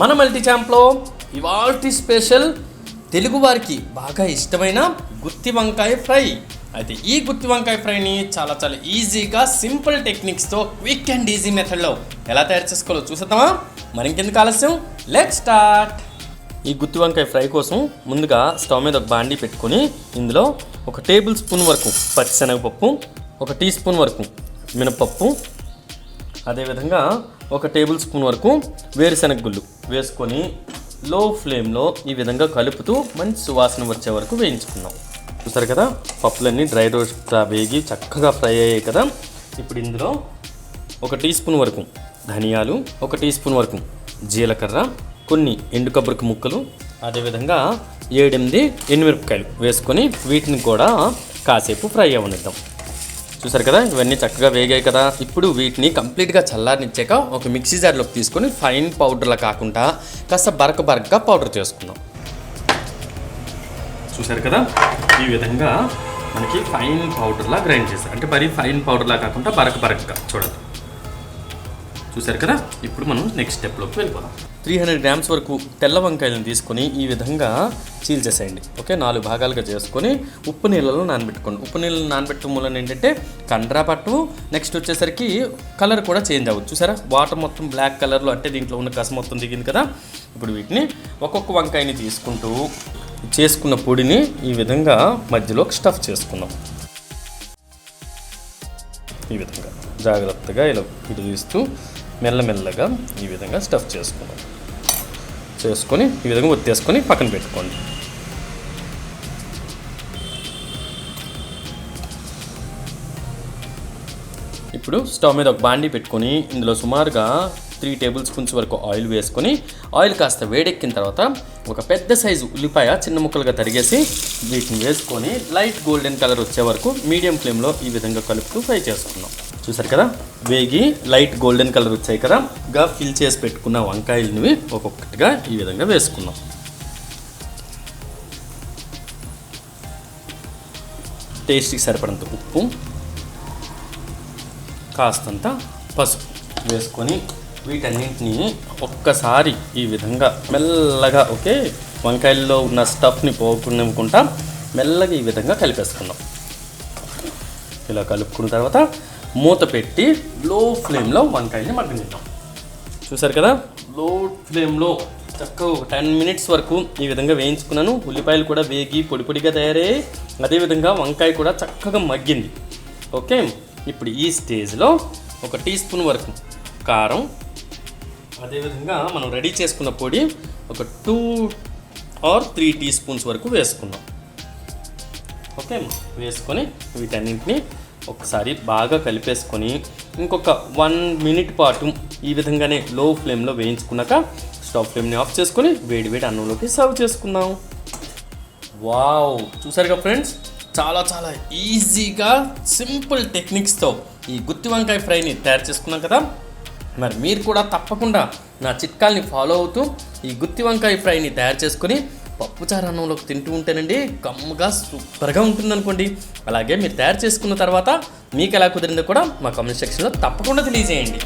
మన మల్టీ ఛాంప్లో ఇవాల్టి స్పెషల్ తెలుగు వారికి బాగా ఇష్టమైన గుత్తి వంకాయ ఫ్రై. అయితే ఈ గుత్తి వంకాయ ఫ్రైని చాలా చాలా ఈజీగా సింపుల్ టెక్నిక్స్తో క్విక్ అండ్ ఈజీ మెథడ్లో ఎలా తయారు చేసుకోవాలో చూసేద్దామా? మరి ఇంకెందుకు ఆలస్యం? లెట్ స్టార్ట్ ఈ గుత్తి వంకాయ ఫ్రై కోసం ముందుగా స్టవ్ మీద ఒక బాండీ పెట్టుకొని ఇందులో ఒక టేబుల్ స్పూన్ వరకు పచ్చిశనగపప్పు ఒక టీ స్పూన్ వరకు మినపప్పు అదేవిధంగా ఒక టేబుల్ స్పూన్ వరకు వేరుశనగ గుళ్ళు వేసుకొని లో ఫ్లేమ్లో ఈ విధంగా కలుపుతూ మంచి సువాసన వచ్చే వరకు వేయించుకుందాం చూసారు కదా? పప్పులన్నీ డ్రై రోస్ట్ వేగి చక్కగా ఫ్రై అయ్యాయి కదా? ఇప్పుడు ఇందులో ఒక టీ స్పూన్ వరకు ధనియాలు ఒక టీ స్పూన్ వరకు జీలకర్ర కొన్ని ఎండు కొబ్బరికి ముక్కలు అదేవిధంగా ఏడెనిమిది ఎండుమిరపకాయలు వేసుకొని వీటిని కూడా కాసేపు ఫ్రై అవ్వనిద్దాం. చూసారు కదా? ఇవన్నీ చక్కగా వేగాయి కదా? ఇప్పుడు వీటిని కంప్లీట్గా చల్లారనిచ్చాక ఒక మిక్సీ జార్లోకి తీసుకొని ఫైన్ పౌడర్లా కాకుండా కాస్త బరక బరకగా పౌడర్ చేసుకుందాం. చూసారు కదా? ఈ విధంగా మనకి ఫైన్ పౌడర్లా గ్రైండ్ చేస్తారు. అంటే మరి ఫైన్ పౌడర్లా కాకుండా బరక బరకగా చూడండి. చూసారు కదా? ఇప్పుడు మనం నెక్స్ట్ స్టెప్లోకి వెళ్ళిపోదాం. త్రీ హండ్రెడ్ గ్రామ్స్ వరకు తెల్ల వంకాయలను తీసుకొని ఈ విధంగా చీల్చేసేయండి ఓకే? నాలుగు భాగాలుగా చేసుకొని ఉప్పు నీళ్ళలో నానబెట్టుకోండి. ఉప్పు నీళ్ళలో నానబెట్టడం మూలన ఏంటంటే కండ్రా పట్టు నెక్స్ట్ వచ్చేసరికి కలర్ కూడా చేంజ్ అవ్వచ్చు. చూసారా? వాటర్ మొత్తం బ్లాక్ కలర్లో అంటే దీంట్లో ఉన్న కస మొత్తం దిగింది కదా? ఇప్పుడు వీటిని ఒక్కొక్క వంకాయని తీసుకుంటూ చేసుకున్న పొడిని ఈ విధంగా మధ్యలోకి స్టఫ్ చేసుకుందాం. ఈ విధంగా జాగ్రత్తగా ఇలా ఇటు తీస్తూ మెల్లమెల్లగా ఈ విధంగా స్టఫ్ చేసుకున్నాం చేసుకొని ఈ విధంగా ఒత్తేసుకొని పక్కన పెట్టుకోండి. ఇప్పుడు స్టవ్ మీద ఒక బాండీ పెట్టుకొని ఇందులో సుమారుగా త్రీ టేబుల్ స్పూన్స్ వరకు ఆయిల్ వేసుకొని ఆయిల్ కాస్త వేడెక్కిన తర్వాత ఒక పెద్ద సైజు ఉల్లిపాయ చిన్న ముక్కలుగా తరిగేసి వీటిని వేసుకొని లైట్ గోల్డెన్ కలర్ వచ్చే వరకు మీడియం ఫ్లేమ్లో ఈ విధంగా కలుపుతూ ఫ్రై చేసుకున్నాం చూసారు కదా? వేగి లైట్ గోల్డెన్ కలర్ వచ్చాయి కదా? గా ఫిల్ చేసి పెట్టుకున్న వంకాయలని ఒక్కొక్కటిగా ఈ విధంగా వేసుకున్నాం టేస్ట్కి సరిపడంత ఉప్పు కాస్తంత పసుపు వేసుకొని వీటన్నింటినీ ఒక్కసారి ఈ విధంగా మెల్లగా ఓకే వంకాయల్లో ఉన్న స్టఫ్ని పోకుండా మెల్లగా ఈ విధంగా కలిపేసుకుందాం. ఇలా కలుపుకున్న తర్వాత మూత పెట్టి లో ఫ్లేమ్లో వంకాయని మగ్గనిద్దాం. చూసారు కదా? లో ఫ్లేమ్లో చక్కగా ఒక టెన్ మినిట్స్ వరకు ఈ విధంగా వేయించుకున్నాను. ఉల్లిపాయలు కూడా వేగి పొడి పొడిగా తయారయ్యాయి. అదేవిధంగా వంకాయ కూడా చక్కగా మగ్గింది. ఓకే? ఇప్పుడు ఈ స్టేజ్లో ఒక టీ స్పూన్ వరకు కారం అదేవిధంగా మనం రెడీ చేసుకున్న పొడి ఒక two or three tea spoons వరకు వేసుకుందాం. ఓకే? వేసుకొని వీటన్నింటిని ఒకసారి బాగా కలిపేసుకొని ఇంకొక వన్ మినిట్ పాటు ఈ విధంగానే లో ఫ్లేమ్లో వేయించుకున్నాక స్టవ్ ఫ్లేమ్ని ఆఫ్ చేసుకొని వేడి వేడి అన్నంలోకి సర్వ్ చేసుకుందాం. వావ్ చూసారుగా ఫ్రెండ్స్ చాలా చాలా ఈజీగా సింపుల్ టెక్నిక్స్తో ఈ గుత్తి వంకాయ ఫ్రైని తయారు చేసుకున్నాం కదా. మరి మీరు కూడా తప్పకుండా నా చిట్కాల్ని ఫాలో అవుతూ ఈ గుత్తి వంకాయ ఫ్రైని తయారు చేసుకొని పప్పుచారు అన్నంలోకి తింటూ ఉంటేనండి కమ్మగా సూపర్గా ఉంటుందనుకోండి. అలాగే మీరు తయారు చేసుకున్న తర్వాత మీకు ఎలా కుదిరిందో కూడా మా కామెంట్ సెక్షన్లో తప్పకుండా తెలియజేయండి.